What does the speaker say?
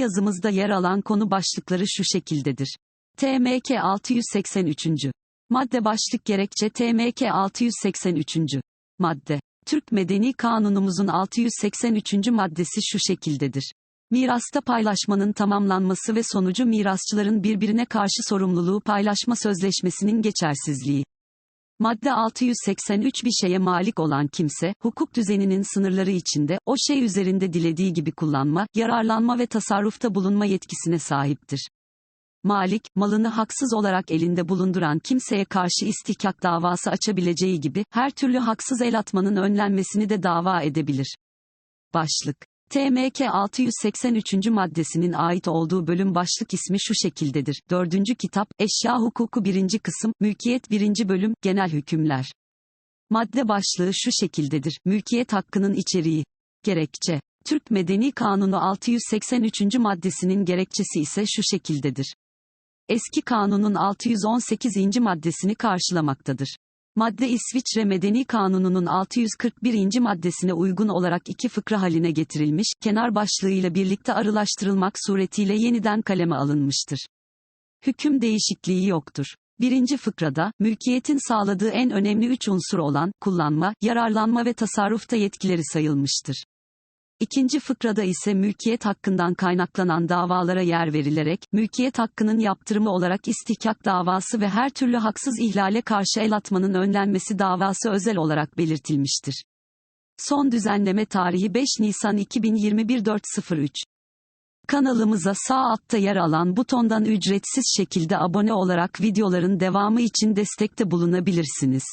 yazımızda yer alan konu başlıkları şu şekildedir. TMK 683. Madde başlık gerekçe TMK 683. Madde. Türk Medeni Kanunumuzun 683. maddesi şu şekildedir. Mirasta paylaşmanın tamamlanması ve sonucu mirasçıların birbirine karşı sorumluluğu paylaşma sözleşmesinin geçersizliği. Madde 683 bir şeye malik olan kimse, hukuk düzeninin sınırları içinde, o şey üzerinde dilediği gibi kullanma, yararlanma ve tasarrufta bulunma yetkisine sahiptir. Malik, malını haksız olarak elinde bulunduran kimseye karşı istihkak davası açabileceği gibi, her türlü haksız el atmanın önlenmesini de dava edebilir. Başlık TMK 683. maddesinin ait olduğu bölüm başlık ismi şu şekildedir. 4. kitap, Eşya Hukuku 1. kısım, Mülkiyet 1. bölüm, Genel Hükümler. Madde başlığı şu şekildedir. Mülkiyet hakkının içeriği. Gerekçe. Türk Medeni Kanunu 683. maddesinin gerekçesi ise şu şekildedir. Eski kanunun 618. maddesini karşılamaktadır. Madde İsviçre Medeni Kanunu'nun 641. maddesine uygun olarak iki fıkra haline getirilmiş, kenar başlığıyla birlikte arılaştırılmak suretiyle yeniden kaleme alınmıştır. Hüküm değişikliği yoktur. Birinci fıkrada, mülkiyetin sağladığı en önemli üç unsur olan, kullanma, yararlanma ve tasarrufta yetkileri sayılmıştır. İkinci fıkrada ise mülkiyet hakkından kaynaklanan davalara yer verilerek, mülkiyet hakkının yaptırımı olarak istihkak davası ve her türlü haksız ihlale karşı el atmanın önlenmesi davası özel olarak belirtilmiştir. Son düzenleme tarihi 5 Nisan 2021 403. Kanalımıza sağ altta yer alan butondan ücretsiz şekilde abone olarak videoların devamı için destekte bulunabilirsiniz.